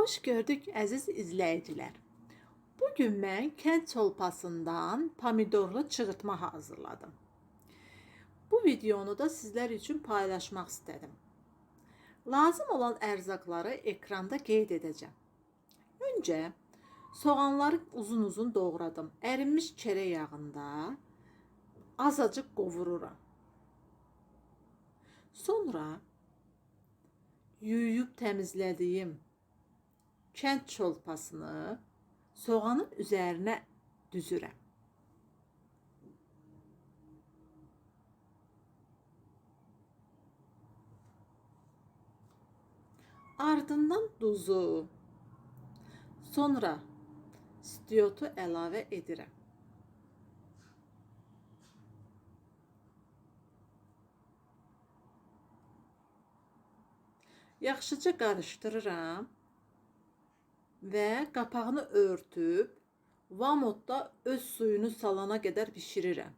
Xoş gördük əziz izləyicilər. Bu gün mən kənd çolpasından pomidorlu çığırtma hazırladım. Bu videonu da sizlər üçün paylaşmaq istədim. Lazım olan ərzaqları ekranda qeyd edəcəm. Öncə soğanları uzun-uzun doğradım. Ərinmiş çörək yağında azacıq qovururam. Sonra yuyub təmizlədiyim kənd çolpasını soğanın üzərinə düzürəm. Ardından duzu, sonra stiotu əlavə edirəm. Yaxşıca qarışdırıram və qapağını örtüb vamodda öz suyunu salana qədər bişirirəm.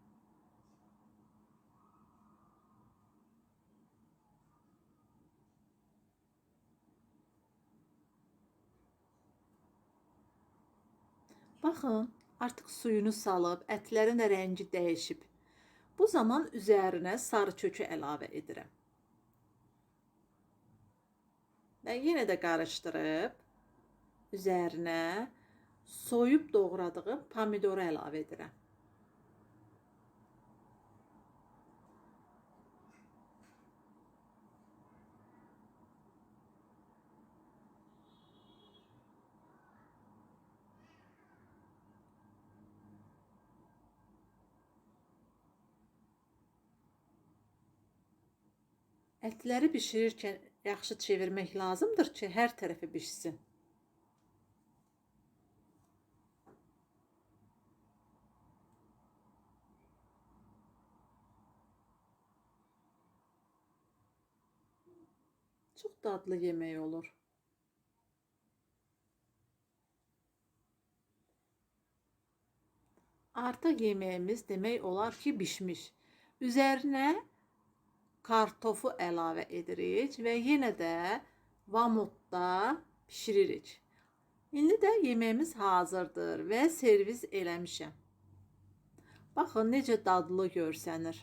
Baxın, artıq suyunu salıb, ətlərin də rəngi dəyişib. Bu zaman üzərinə sarı kökü əlavə edirəm. Və yenə də qarışdırıb üzərinə soyub doğradığım pomidoru əlavə edirəm. Ətləri bişirirkən yaxşı çevirmək lazımdır ki, hər tərəfi bişsin. Çok dadlı yemeği olur. Artıq yemeğimiz demək olar ki, bişmiş. Üzərinə kartofu əlavə edirik və yenə də vamodda bişiririk. İndi də yeməyimiz hazırdır və servis eləmişəm. Baxın necə dadlı görsənir.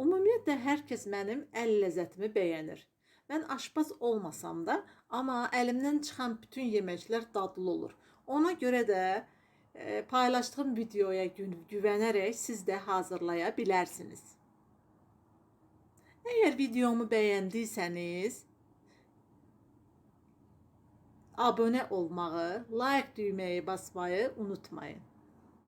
Ümumiyyətlə hər kəs mənim əl ləzzətimi bəyənir. Mən aşpaz olmasam da, amma əlimdən çıxan bütün yeməklər dadlı olur. Ona görə də e, paylaşdığım videoya gü- güvənərək siz də hazırlaya bilərsiniz. Əgər videomu bəyəndiysəniz, abunə olmağı, like düyməyi basmayı unutmayın.